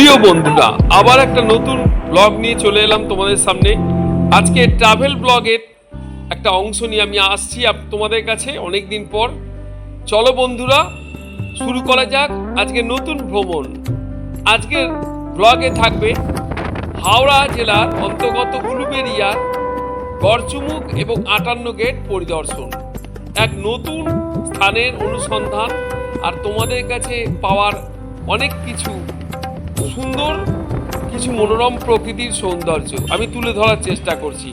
প্রিয় বন্ধুরা, আবার একটা নতুন ব্লগ নিয়ে চলে এলাম তোমাদের সামনে। আজকে ট্রাভেল ব্লগের একটা অংশ নিয়ে আমি আসছি তোমাদের কাছে অনেক দিন পর। চলো বন্ধুরা, শুরু করা যাক আজকে নতুন ভ্রমণ। আজকের ব্লগে থাকবে হাওড়া জেলার অন্তর্গত উলুবেরিয়ার গড়চুমুক এবং আটান্ন গেট পরিদর্শন। এক নতুন স্থানের অনুসন্ধান আর তোমাদের কাছে পাওয়ার অনেক কিছু সুন্দর, কিছু মনোরম প্রকৃতির সৌন্দর্য। আমি তুলে ধরার চেষ্টা করছি।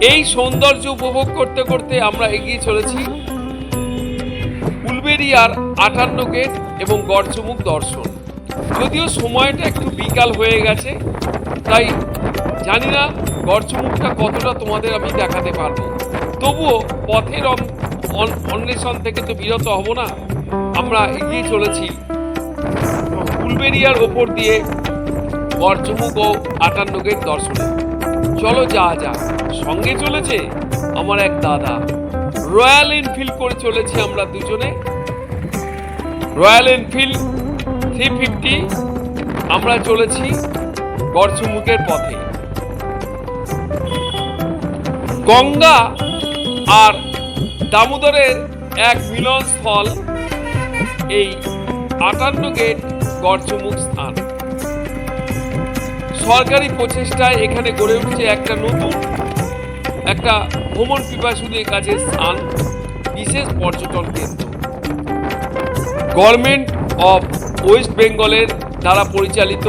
এই সৌন্দর্য উপভোগ করতে করতে আমরা এগিয়ে চলেছি উলবেরিয়ার আটান্ন গেট এবং গড়চুমুখ দর্শন। যদিও সময়টা একটু বিকাল হয়ে গেছে, তাই জানি না গড়চুমুখটা কতটা তোমাদের আমি দেখাতে পারব। তবুও পথের অন- অন- অন্বেষণ থেকে তো বিরত হব না, আমরা এগিয়ে চলেছি। উলবেরিয়ার ওপর দিয়ে গড়চুমুখ ও আটান্ন গেট দর্শনে। চলো যা যা সঙ্গে চলেছে আমার এক দাদা। রয়্যাল এনফিল্ড করে চলেছি আমরা দুজনে। রয়্যাল এনফিল্ড থ্রি ফিফটি আমরা চলেছি গড়চুমুখের পথে। গঙ্গা আর দামোদরের এক মিলনস্থল এই আটান্ন গেট গড়চুমুখ স্থান। সরকারি প্রচেষ্টায় এখানে গড়ে উঠছে একটা নতুন, একটা ভ্রমণ পিপাসুদের কাছে স্থান, বিশেষ পর্যটন কেন্দ্র। গভর্নমেন্ট অফ ওয়েস্ট বেঙ্গলের দ্বারা পরিচালিত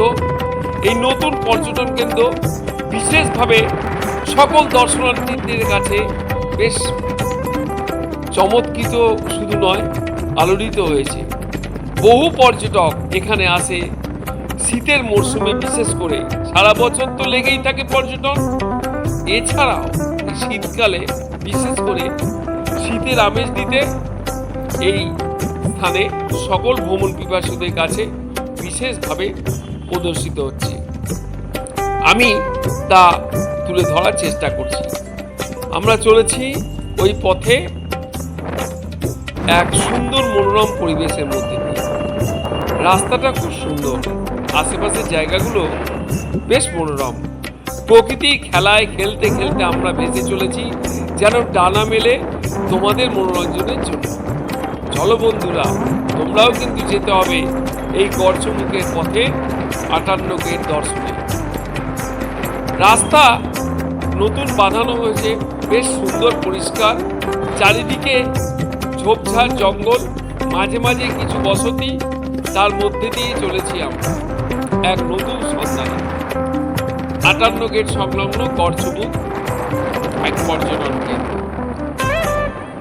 এই নতুন পর্যটন কেন্দ্র বিশেষভাবে সকল দর্শনার্থীদের কাছে বেশ চমৎকৃত শুধু নয়, আলোড়িত হয়েছে। বহু পর্যটক এখানে আসে। শীতের মরশুমে বিশেষ করে। সারা বছর তো লেগেই থাকে পর্যটন। এছাড়াও শীতকালে বিশেষ করে শীতের আমেজ দিতে এই স্থানে সকল ভ্রমণ পিপাসুদের কাছে বিশেষভাবে প্রদর্শিত হচ্ছে। আমি তা তুলে ধরার চেষ্টা করছি। আমরা চলেছি ওই পথে এক সুন্দর মনোরম পরিবেশের মধ্যে দিয়ে। রাস্তাটা খুব সুন্দর। আশেপাশের জায়গাগুলো বেশ মনোরম। প্রকৃতি খেলায় খেলতে খেলতে আমরা ভেসে চলেছি, যেন ডানা মেলে তোমাদের মনোরঞ্জনের জন্য। চলো বন্ধুরা, তোমরাও কিন্তু যেতে হবে এই গর্চমুখের পথে আটান্ন গেট দর্শনে। রাস্তা নতুন বাঁধানো হয়েছে, বেশ সুন্দর পরিষ্কার। চারিদিকে ঝোপঝাড় জঙ্গল, মাঝে মাঝে কিছু বসতি তার মধ্যে দিয়ে চলেছি আমরা। এক নতুন সন্ধানে। আটান্ন গেট সংলগ্ন গড়চুমুখ এক পর্যটন কেন্দ্র।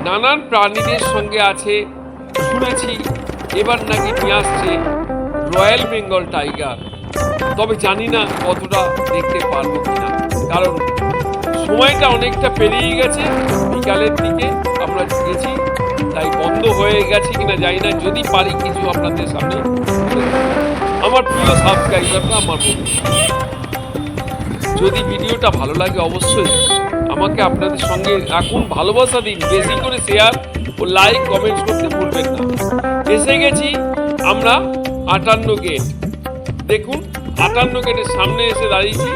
নানান প্রাণীদের সঙ্গে আছে, শুনেছি, এবার নাকি নিয়ে আসছে রয়্যাল বেঙ্গল টাইগার। তবে জানি না কতটা দেখতে পারব কিনা, কারণ সময়টা অনেকটা পেরিয়ে গেছে। বিকালের দিকে আমরা গেছি হয়ে গেছে কিনা জানি না, যদি পারি কিছু আপনাদের সামনে আমার প্রিয় সাবস্ক্রাইবাররা আমার বন্ধু। যদি ভিডিওটা ভালো লাগে অবশ্যই আমাকে আপনাদের সঙ্গে রাখুন, ভালোবাসা দিন, বেশি করে শেয়ার ও লাইক কমেন্টস করতে ভুলবেন না। এসে গেছি আমরা আটান্ন গেট দেখুন, আটান্ন গেটের সামনে এসে দাঁড়িয়েছি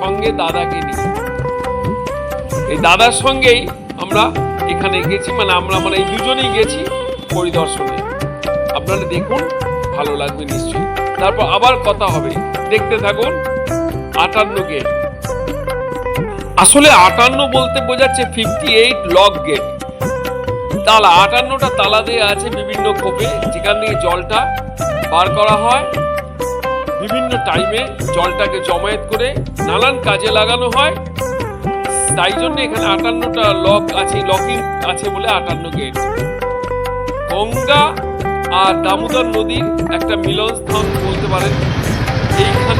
সঙ্গে দাদাকে নিয়ে। এই দাদার সঙ্গেই আমরা এখানে গেছি মানে আমরা মানে এই দুজনেই গেছি। পরিদর্শনে। আপনারা দেখুন, ভালো লাগবে নিশ্চয়ই। তারপর আবার কথা হবে। দেখতে থাকুন, আটান্ন গেট আসলে আটান্ন বলতে বোঝাচ্ছে ফিফটি এইট লক গেট তালা, আটান্নটা তালা দেওয়া আছে বিভিন্ন কোপে, যেখান থেকে জলটা বার করা হয়। বিভিন্ন টাইমে জলটাকে জমায়েত করে নানান কাজে লাগানো হয়। তাই জন্য এখানে আটান্নটা লক আছে লকিং আছে বলে আটান্ন গেট গঙ্গা আর দামোদর নদীর একটা মিলনস্থান বলতে পারেন। এইখান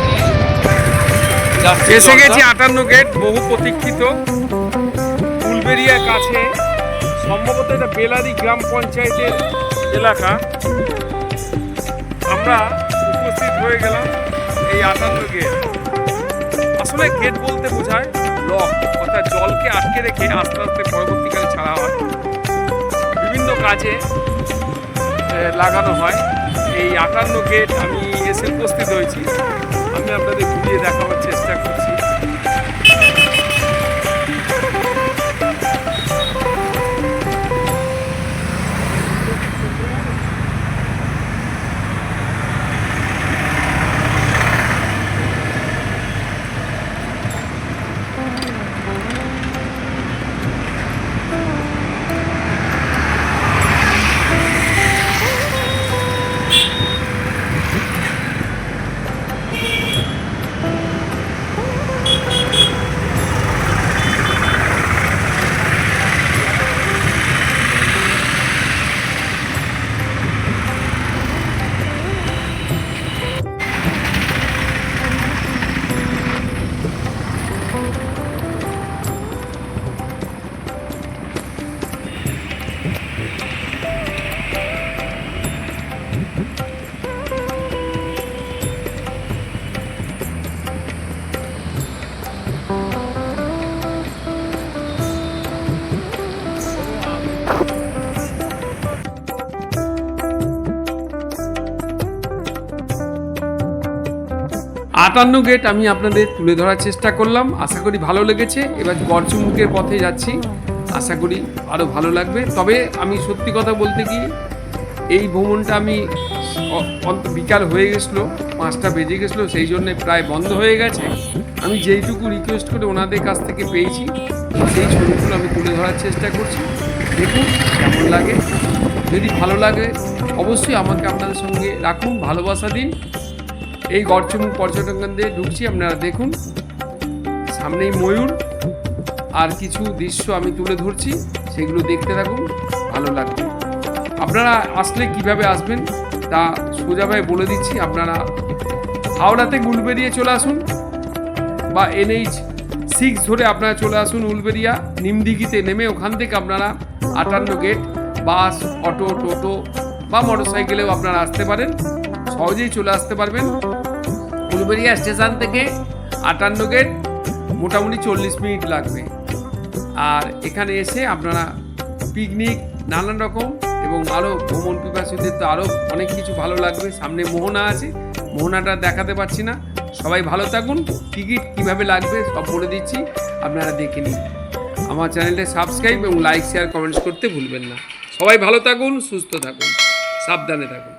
এসে গেছি আটান্ন গেট বহু প্রতীক্ষিত। ফুলবেরিয়ার কাছে সম্ভবত এটা বেলারি গ্রাম পঞ্চায়েতের এলাকা। আমরা উপস্থিত হয়ে গেলাম এই আটান্ন গেট। আসলে গেট বলতে বোঝায় লক অর্থাৎ জলকে আটকে রেখে আস্তে আস্তে পরবর্তীকালে ছাড়া হয়। বিভিন্ন কাজে লাগানো হয়। এই আটান্ন গেট আমি এসে উপস্থিত হয়েছি। আমি আপনাদের ঘুরিয়ে দেখাবার চেষ্টা করছি। আটান্ন গেট আমি আপনাদের তুলে ধরার চেষ্টা করলাম। আশা করি ভালো লেগেছে। এবার গড়চুমুকের পথে যাচ্ছি। আশা করি আরও ভালো লাগবে। তবে আমি সত্যি কথা বলতে কি, এই ভ্রমণটা আমি বিকাল হয়ে গেছিল, পাঁচটা বেজে গেছিল, সেই জন্যে প্রায় বন্ধ হয়ে গেছে। আমি যেইটুকু রিকোয়েস্ট করে ওনাদের কাছ থেকে পেয়েছি, সেই ছবিগুলো আমি তুলে ধরার চেষ্টা করছি। দেখুন কেমন লাগে। যদি ভালো লাগে, অবশ্যই আমাকে আপনাদের সঙ্গে রাখুন। ভালোবাসা দিন। এই গড়চমুখ পর্যটন কেন্দ্রে ঢুকছি, আপনারা দেখুন। সামনেই ময়ূর, আর কিছু দৃশ্য আমি তুলে ধরছি, সেগুলো দেখতে থাকুন, ভালো লাগবে। আপনারা আসলে কীভাবে আসবেন, তা সোজাভাবে বলে দিচ্ছি, আপনারা হাওড়াতে গুলবেরিয়ে চলে আসুন, বা এনএইচ সিক্স ধরে আপনারা চলে আসুন উলবেরিয়া নিমদিঘিতে নেমে ওখান থেকে আপনারা আটান্ন গেট, বাস, অটো, টোটো, বা মোটরসাইকেলেও আপনারা আসতে পারেন, সহজেই চলে আসতে পারবেন। উলবেরিয়া স্টেশন থেকে আটান্ন গেট মোটামুটি চল্লিশ মিনিট লাগবে। আর এখানে এসে আপনারা পিকনিক, নানান রকম এবং আরও ভ্রমণ পিপাসীদের তো আরও অনেক কিছু ভালো লাগবে। সামনে মোহনা আছে, মোহনাটা দেখাতে পারছি না। সবাই ভালো থাকুন, টিকিট কীভাবে লাগবে সব বলে দিচ্ছি, আপনারা দেখে নিন। আমার চ্যানেলটা সাবস্ক্রাইব এবং লাইক, শেয়ার, কমেন্টস করতে ভুলবেন না। সবাই ভালো থাকুন, সুস্থ থাকুন, সাবধানে থাকুন।